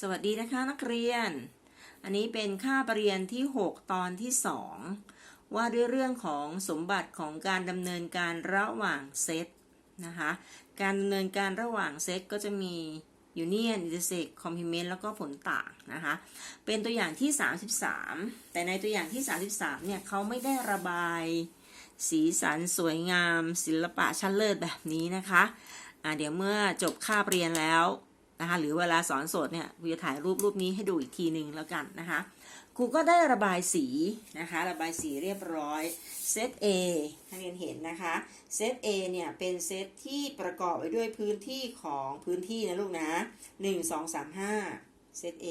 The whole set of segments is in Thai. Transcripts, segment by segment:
สวัสดีนะคะนักเรียน อันนี้เป็นค่าประเรียนที่ 6 ตอนที่ 2 ว่าด้วยเรื่องของสมบัติของการดำเนินการระหว่างเซตนะคะ การดำเนินการระหว่างเซตก็จะมี Union, Intersect, Complement แล้วก็ผลต่างนะคะ เป็นตัวอย่างที่ 33 แต่ในตัวอย่างที่ 33 เนี่ยเขาไม่ได้ระบายสีสันสวยงามศิลปะชั้นเลิศแบบนี้นะคะะเดี๋ยวเมื่อจบค่าบเรียนแล้ว นะคะหรือเวลาสอนสดเนี่ยครูจะถ่ายรูปรูปนี้ให้ดูอีกทีหนึ่งแล้วกันนะคะครูก็ได้ระบายสีนะคะระบายสีเรียบร้อยเซต A นักเรียนเห็นนะคะเซต A เนี่ยเป็นเซตที่ประกอบไปด้วยพื้นที่ของพื้นที่นะลูกนะ1 2 3 5เซต A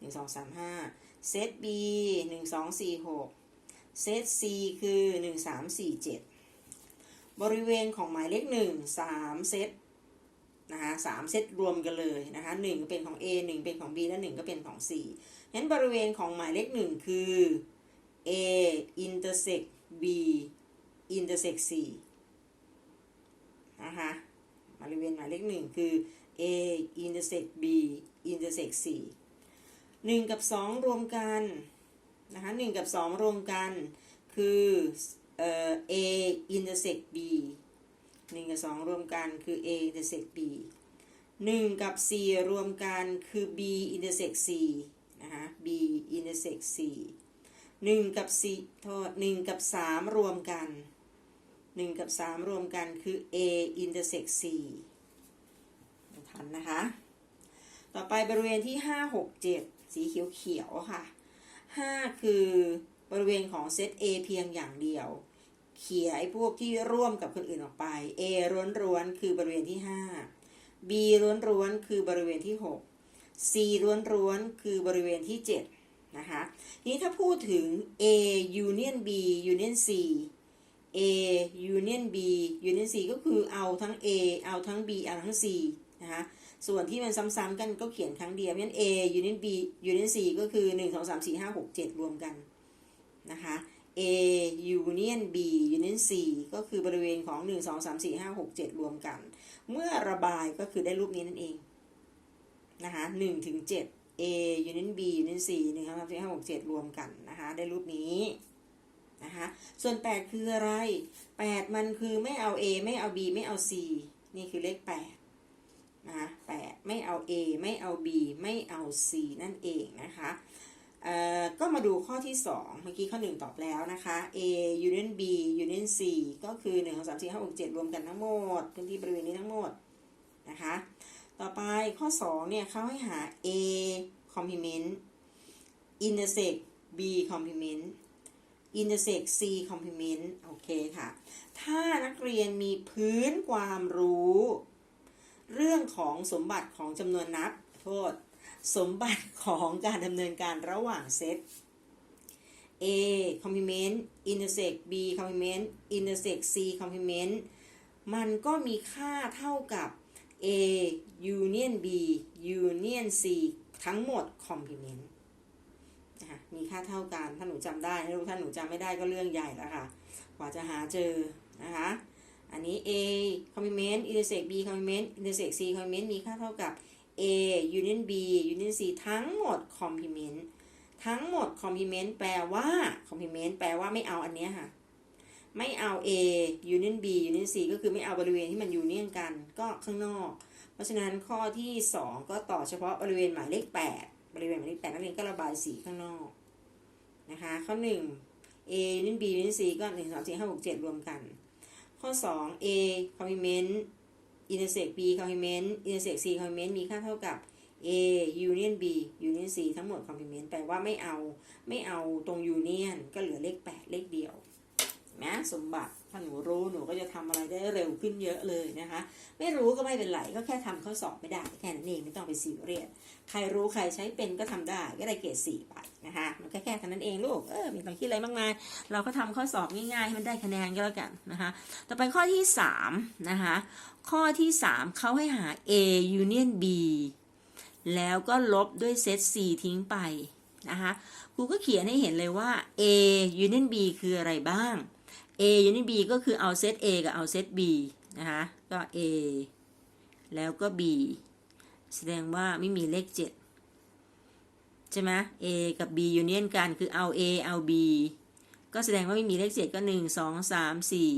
1 2 3 5เซต B 1 2 4 6เซต C คือ 1 3 4 7 บริเวณของหมายเลข1 3เซต นะคะสามเซตรวมกันเลยนะคะหนึ่งเป็นของ A หนึ่งเป็นของ B และหนึ่งก็เป็นของ C งั้นบริเวณของหมายเลข 1 คือ A intersect B intersect C นะคะบริเวณหมายเลข 1 คือ A intersect B intersect C 1 กับ 2 รวมกันนะคะ1กับ 2 รวมกันคือเอ่อ A intersect B 1 กับ 2 รวมกันคือ A intersect B 1 กับ 4 รวมกันคือ B intersect C นะคะ B intersect C 1 กับ4โทษ1กับ 3 รวมกัน 1 กับ 3 รวมกันคือ A intersect C ทันนะคะ ต่อไปบริเวณที่ 5 6 7 สีเขียวเขียวๆค่ะ 5 คือบริเวณของเซต A เพียงอย่างเดียว เขี่ยไอ้พวกที่ร่วมกับคนอื่นออกไป A ร้วนๆคือบริเวณที่ 5 B ร้วนๆคือบริเวณที่ 6 C ร้วนๆคือบริเวณที่ 7 นะคะ ทีนี้ถ้าพูดถึง A union B union C A union B union C ก็คือเอาทั้ง A เอาทั้ง B เอาทั้ง C นะคะส่วนที่มันซ้ำๆกันก็เขียนครั้งเดียวงั้น A union B union C ก็คือ 1 2 3 4 5 6 7 รวมกันนะคะ A union B union C ก็คือบริเวณของ 1 2 3 4 5 6 7 รวมกัน เมื่อระบายก็คือได้รูปนี้นั่นเอง นะคะ1ถึง7 A union B union C 1 2 3 4 5 6 7 รวมกันนะคะได้รูปนี้นะคะส่วน 8 คืออะไร 8 มันคือไม่เอา A ไม่เอา B ไม่เอา C นี่คือเลข 8 นะคะ8ไม่เอา A ไม่เอา B ไม่เอา C นั่นเองนะคะ ก็มาดูข้อที่ 2 เมื่อกี้ข้อ 1 ตอบแล้วนะคะ A union B union C ก็คือ 1 2 3 4 5 6 7 รวมกันทั้งหมดพื้นที่บริเวณนี้ทั้งหมดนะคะ ต่อไปข้อ 2 เนี่ยเขาให้หา A complement intersect B complement intersect C complement โอเคค่ะ ถ้านักเรียนมีพื้นความรู้ เรื่องของสมบัติของจำนวนนับโทษ สมบัติของการดำเนินการระหว่างเซต A complement intersect B complement intersect C complement มันก็มีค่าเท่ากับ A union B union C ทั้งหมด complement นะคะมีค่าเท่ากันถ้าหนูจำได้ถ้าท่านหนูจำไม่ได้ก็เรื่องใหญ่แล้วค่ะ กว่าจะหาเจอนะคะ อันนี้ A complement intersect B complement intersect C complement มีค่าเท่ากับ A A union B union C ทั้งหมด complement ทั้งหมด complement แปลว่า complement แปลว่าไม่เอาอันเนี้ยค่ะ ไม่เอา A union B union C ก็คือไม่เอาบริเวณที่มัน union กัน ก็ข้างนอก เพราะฉะนั้นข้อที่ 2 ก็ต่อเฉพาะบริเวณหมายเลข 8 บริเวณหมายเลข8นักเรียนก็ระบายสีข้างนอกนะคะ ข้อ 1 A union B union C ก็1 2 4 5 6 7 รวมกัน ข้อ 2 A complement อินเตอร์เซ็ก B คอมพลีเมนต์อินเตอร์เซ็ก C คอมพลีเมนต์มีค่าเท่ากับ A Union B Union C ทั้งหมดคอมพลีเมนต์แปลว่าไม่เอาไม่เอาตรง Union ก็เหลือเลข 8 เลขเดียว นะสมบัติถ้าหนูรู้หนูก็จะทำอะไรได้เร็วขึ้นเยอะเลยนะคะ ไม่รู้ก็ไม่เป็นไรก็แค่ทำข้อสอบไม่ได้แค่นั้นเองไม่ต้องไปซีเรียสใครรู้ใครใช้เป็นก็ทำได้ก็ได้เกรดสี่ไปนะคะมันแค่แค่แค่นั้นเองลูกเออไมีต้องคิดอะไรมากมายเราก็ทำข้อสอบง่ายๆให้มันได้คะแนนก็แล้วกันนะคะต่อไปข้อที่สามนะคะข้อที่สามเขาให้หา A union B แล้วก็ลบด้วยเซต C ทิ้งไปนะคะครูก็เขียนให้เห็นเลยว่า A union B คืออะไรบ้าง A union B ก็คือเอาเซต A กับเอาเซต B นะคะ ก็ A แล้วก็ B แสดงว่าไม่มีเลขเจ็ดใช่ไหม A กับ B ยูเนียนกันคือเอา A เอา B ก็แสดงว่าไม่มีเลขเจ็ดก็หนึ่งสองสามสี่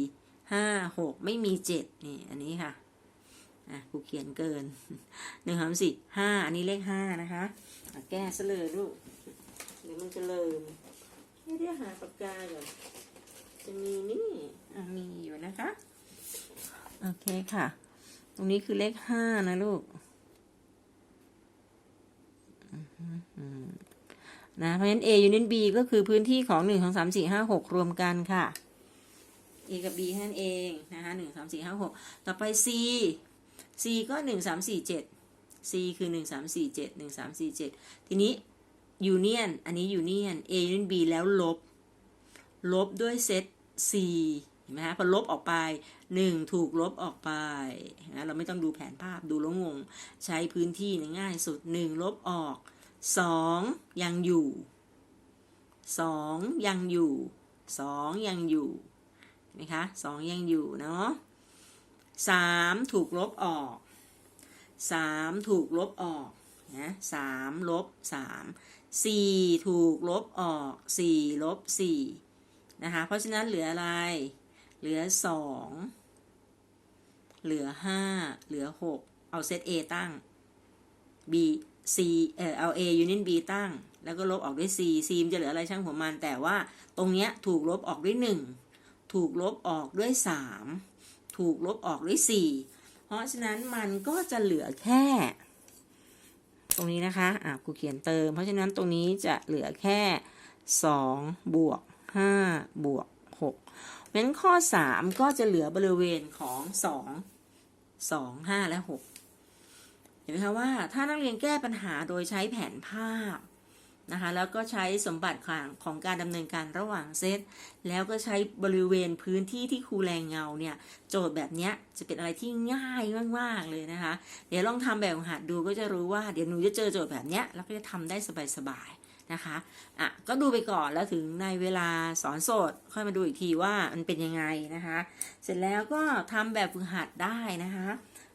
ห้าหกไม่มีเจ็ดนี่ อันนี้ค่ะ อะครูเขียนเกินหนึ่งสามสี่ห้าอันนี้เลขห้านะคะ แก้ซะเลยลูก เดี๋ยวมันจะเลิมไม่ได้หาปากกาก่อน จะมีนี่มีอยู่นะคะ โอเคค่ะ ตรงนี้คือเลขห้านะลูกอืมอืมนะเพราะฉะนั้น A ยูนียน B ก็คือพื้นที่ของหนึ่งสองสามสี่ห้าหกรวมกันค่ะ A กับ B แค่นั้นเองนะคะหนึ่งสามสี่ห้าหกต่อไป C C ก็หนึ่งสามสี่เจ็ด C คือหนึ่งสามสี่เจ็ดหนึ่งสามสี่เจ็ดทีนี้ยูเนียนอันนี้ยูเนียน A ยูเนียน B แล้วลบ ลบด้วยเซต C เห็นไหมฮะพอลบออกไป 1 ถูกลบออกไปนะเราไม่ต้องดูแผนภาพดูแล้วงง ใช้พื้นที่ง่ายสุด 1 ลบออก 2 ยังอยู่ 2 ยังอยู่ 2 ยังอยู่นไหมคะ2ยังอยู่เนาะ3ถูกลบออก 3 ถูกลบออกนะ3ลบ3 4ถูกลบออก4ลบ4 นะคะ เพราะฉะนั้นเหลืออะไร เหลือ 2 เหลือ 5 เหลือ 6 เอาเซต A ตั้ง B C เออเอา A ยูนิ o น B ตั้ง แล้วก็ลบออกด้วย C C มันจะเหลืออะไรช่างหัวมัน แต่ว่าตรงเนี้ยถูกลบออกด้วย 1 ถูกลบออกด้วย 3 ถูกลบออกด้วย 4 เพราะฉะนั้นมันก็จะเหลือแค่ ตรงนี้นะคะ อะกูเขียนเติม เพราะฉะนั้นตรงนี้จะเหลือแค่ 2 บวก 5 บวก 6 เพราะนั้นข้อ 3 ก็จะเหลือบริเวณของ 2 2 5 และ 6 เห็นไหมคะว่าถ้านักเรียนแก้ปัญหาโดยใช้แผนภาพนะคะแล้วก็ใช้สมบัติของของการดำเนินการระหว่างเซต แล้วก็ใช้บริเวณพื้นที่ที่ครูแรงเงาเนี่ย โจทย์แบบนี้จะเป็นอะไรที่ง่ายมากๆเลยนะคะ เดี๋ยวลองทำแบบหัดดูก็จะรู้ว่าเดี๋ยวหนูจะเจอโจทย์แบบนี้แล้วก็จะทำได้สบายๆ นะคะอะก็ดูไปก่อนแล้วถึงในเวลาสอนโสด ค่อยมาดูอีกทีว่ามันเป็นยังไงนะคะ เสร็จแล้วก็ทำแบบฝึกหัดได้นะคะ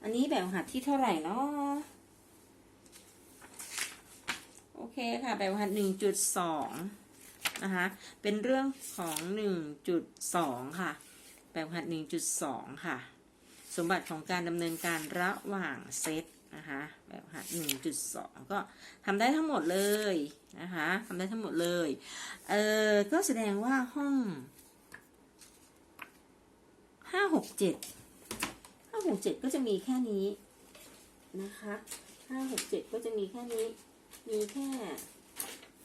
อันนี้แบบฝึกหัดที่เท่าไหร่เนาะโอเคค่ะแบบฝึกหัดหนึ่งจุดสองนะคะเป็นเรื่องของหนึ่งจุดสองค่ะ แบบฝึกหัดหนึ่งจุดสองค่ะ สมบัติของการดำเนินการระหว่างเซต นะคะแบบหัด1.2ก็ทำได้ทั้งหมดเลยนะคะทำได้ทั้งหมดเลยเออก็แสดงว่าห้อง567 567ก็จะมีแค่นี้นะคะ567ก็จะมีแค่นี้มีแค่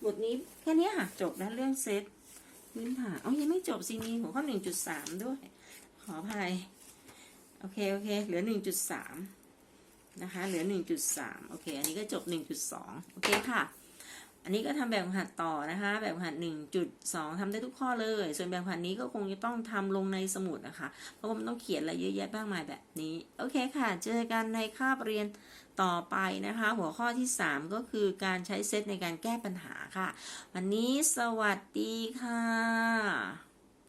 บทนี้แค่นี้ค่ะจบแล้วเรื่องเซตพื้นฐานอ๋อยังไม่จบซีมีหัวข้อ1.3ด้วย ขออภัยโอเค โอเค เหลือ1.3น นะคะเหลือ 1.3 โอเค อันนี้ก็จบ 1.2 โอเคค่ะ อันนี้ก็ทำแบบหัดต่อนะคะ แบบฝึกหัด 1.2ทำได้ทุกข้อเลย ส่วนแบบหัดนี้ก็คงจะต้องทำลงในสมุดนะคะเพราะว่ามันต้องเขียนอะไรเยอะแยะมากมายแบบนี้ โอเคค่ะ เจอกันในคาบเรียนต่อไปนะคะ หัวข้อที่ 3 ก็คือการใช้เซตในการแก้ปัญหาค่ะ วันนี้สวัสดีค่ะ